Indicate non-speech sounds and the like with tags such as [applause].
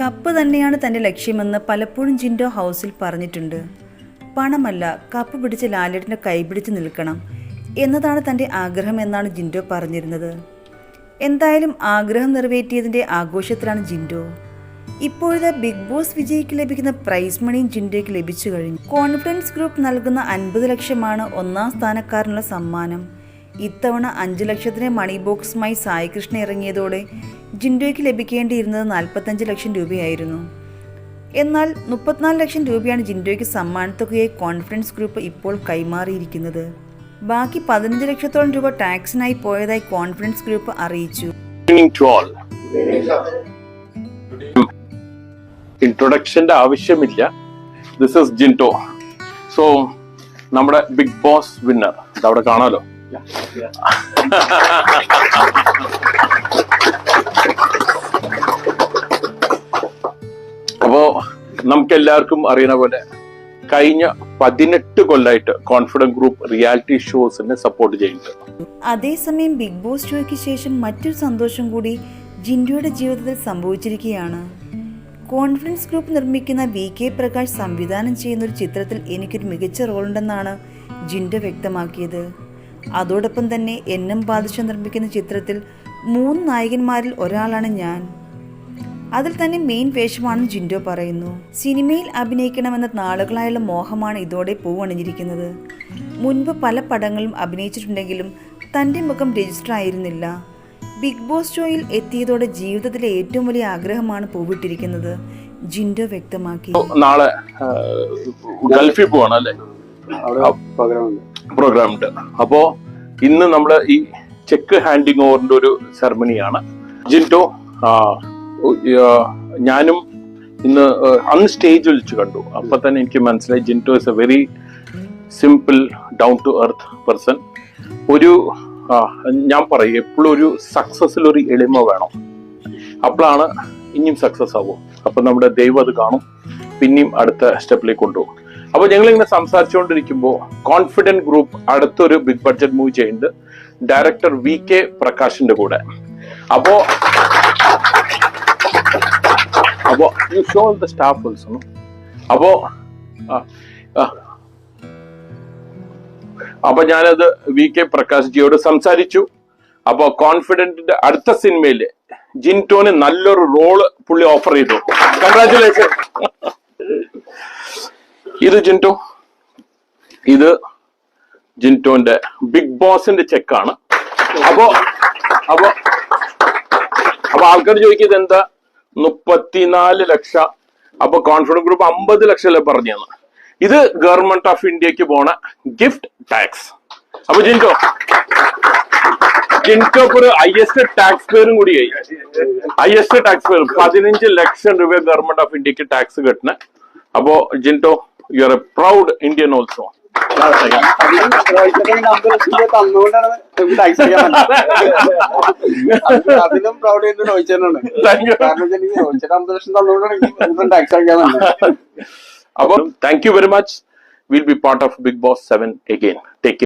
Cup തന്നെയാണ് തന്റെ ലക്ഷ്യമെന്ന് പലപ്പോഴും ജിൻഡോ ഹൗസിൽ പറഞ്ഞിട്ടുണ്ട്. പണമല്ല കപ്പ് പിടിച്ച് ലാലേട്ടന്റെ കൈപിടിച്ച് നിൽക്കണം എന്നതാണ് തന്റെ ആഗ്രഹം എന്നാണ് ജിൻഡോ പറഞ്ഞിരുന്നത്. എന്തായാലും ആഗ്രഹം നിറവേറ്റിയതിന്റെ ആഘോഷത്തിലാണ് ജിൻഡോ. ഇപ്പോഴത്തെ ബിഗ് ബോസ് വിജയിക്ക് ലഭിക്കുന്ന പ്രൈസ് മണിയും ജിൻഡോയ്ക്ക് ലഭിച്ചു കഴിഞ്ഞു. കോൺഫിഡൻസ് ഗ്രൂപ്പ് നൽകുന്ന അൻപത് ലക്ഷമാണ് ഒന്നാം സ്ഥാനക്കാരനുള്ള സമ്മാനം. ഇത്തവണ അഞ്ച് ലക്ഷത്തിന് മണി ബോക്സുമായി സായികൃഷ്ണ ഇറങ്ങിയതോടെ ജിൻഡോയ്ക്ക് ലഭിക്കേണ്ടിയിരുന്നത് നാൽപ്പത്തഞ്ച് ലക്ഷം രൂപയായിരുന്നു. എന്നാൽ മുപ്പത്തിനാല് ലക്ഷം രൂപയാണ് ജിൻഡോയ്ക്ക് സമ്മാനത്തുകയായി കോൺഫിഡൻസ് ഗ്രൂപ്പ് ഇപ്പോൾ കൈമാറിയിരിക്കുന്നത്. ബാക്കി പതിനഞ്ച് ലക്ഷത്തോളം രൂപ ടാക്സിനായി പോയതായി കോൺഫിഡൻസ് ഗ്രൂപ്പ് അറിയിച്ചു. ഇൻട്രൊഡക്ഷന്റെ ഇൻട്രൊഡക്ഷന്റെ ആവശ്യമില്ല. ദിസ് ഇസ് ജിൻഡോ സോ നമ്മുടെ ബിഗ് ബോസ് വിന്നർ അവിടെ കാണാലോ? [laughs] അപ്പോ നമുക്ക് എല്ലാവർക്കും അറിയുന്ന പോലെ കഴിഞ്ഞ പതിനെട്ട് കൊല്ലായിട്ട് കോൺഫിഡന്റ് ഗ്രൂപ്പ് റിയാലിറ്റി ഷോസിനെ സപ്പോർട്ട് ചെയ്യുന്നുണ്ട് അതേസമയം ബിഗ് ബോസ് ഷോയ്ക്ക് ശേഷം മറ്റൊരു സന്തോഷം കൂടി ജിൻഡോയുടെ ജീവിതത്തിൽ സംഭവിച്ചിരിക്കുകയാണ്. കോൺഫിഡൻസ് ഗ്രൂപ്പ് നിർമ്മിക്കുന്ന വി കെ പ്രകാശ് സംവിധാനം ചെയ്യുന്ന ഒരു ചിത്രത്തിൽ എനിക്കൊരു മികച്ച റോളുണ്ടെന്നാണ് ജിൻഡോ വ്യക്തമാക്കിയത്. അതോടൊപ്പം തന്നെ എൻ എം ബാദുഷ നിർമ്മിക്കുന്ന ചിത്രത്തിൽ മൂന്ന് നായകന്മാരിൽ ഒരാളാണ് ഞാൻ. അതിൽ തന്നെ മെയിൻ വേഷമാണെന്ന് ജിൻഡോ പറയുന്നു. സിനിമയിൽ അഭിനയിക്കണമെന്ന നാളുകളായുള്ള മോഹമാണ് ഇതോടെ പൂവണിഞ്ഞിരിക്കുന്നത്. മുൻപ് പല പടങ്ങളും അഭിനയിച്ചിട്ടുണ്ടെങ്കിലും തന്റെ മുഖം രജിസ്റ്റർ ആയിരുന്നില്ല. ബിഗ് ബോസ് ഷോയിൽ എത്തിയതോടെ ജീവിതത്തിലെ ഏറ്റവും വലിയ ആഗ്രഹമാണ് പൂവിട്ടിരിക്കുന്നത്. ജിൻഡോ വ്യക്തമാക്കി. നാളെ ഗൾഫിൽ പോവാണ് അല്ലേ? പ്രോഗ്രാം ഉണ്ട് അപ്പോ ഇന്ന് നമ്മൾ ഈ ചെക്ക് ഹാൻഡിങ് ഓവറിന്റെ ഒരു സെറമണിയാണ് ജിൻഡോ ആ, ഞാനും ഇന്ന് അന്ന് സ്റ്റേജ് വിളിച്ച് കണ്ടു. അപ്പൊ തന്നെ എനിക്ക് മനസ്സിലായി Jinto is a very simple down to earth person ഒരു ഞാൻ പറയും എപ്പോഴും ഒരു സക്സസിൽ ഒരു എളിമ വേണം. അപ്പോഴാണ് ഇനിയും സക്സസ് ആവും അപ്പൊ നമ്മുടെ ദൈവം അത് കാണും. പിന്നെയും അടുത്ത സ്റ്റെപ്പിലേക്ക് കൊണ്ടുപോകും. അപ്പൊ ഞങ്ങൾ ഇങ്ങനെ സംസാരിച്ചുകൊണ്ടിരിക്കുമ്പോൾ കോൺഫിഡന്റ് ഗ്രൂപ്പ് അടുത്തൊരു ബിഗ് ബഡ്ജറ്റ് മൂവി ചെയ്യുന്നുണ്ട്. ഡയറക്ടർ വി കെ പ്രകാശിന്റെ കൂടെ. അപ്പോ you show the staff also അപ്പോ. അപ്പൊ ഞാനത് വി കെ പ്രകാശ് ജിയോട് സംസാരിച്ചു. അപ്പൊ കോൺഫിഡന്റിന്റെ അടുത്ത സിനിമയിൽ ജിന്റോന് നല്ലൊരു റോൾ പുള്ളി ഓഫർ ചെയ്തു. കൺഗ്രാറ്റുലേഷൻ ഇത് ജിന്റോ ഇത് ജിന്റോന്റെ ബിഗ് ബോസിന്റെ ചെക്കാണ് അപ്പോ അപ്പോ അപ്പൊ ആൾക്കാർ ചോദിക്കുന്നത് എന്താ? മുപ്പത്തിനാല് ലക്ഷ. അപ്പൊ കോൺഫിഡൻസ് ഗ്രൂപ്പ് അമ്പത് ലക്ഷം അല്ലേ പറഞ്ഞത് ഇത് ഗവൺമെന്റ് ഓഫ് ഇന്ത്യയ്ക്ക് പോണ ഗിഫ്റ്റ് ടാക്സ് അപ്പൊ ജിൻകോ? ഇപ്പൊ ഒരു ഹയസ്റ്റ് ടാക്സ് പേരും കൂടിയായി ഹയസ്റ്റ് ടാക്സ് പേർ പതിനഞ്ച് ലക്ഷം രൂപ ഗവൺമെന്റ് ഓഫ് ഇന്ത്യയ്ക്ക് ടാക്സ് കെട്ടണ. അപ്പോ Jinto you are a proud Indian also അതിലും പ്രൗഡ് ചെയ്ത് Thank you. കാരണം അമ്പത് ലക്ഷം തന്നുകൊണ്ടാണ് ടാക്സ് അടിക്കാൻ അപ്പോൾ thank you very much will be part of Bigg Boss seven again take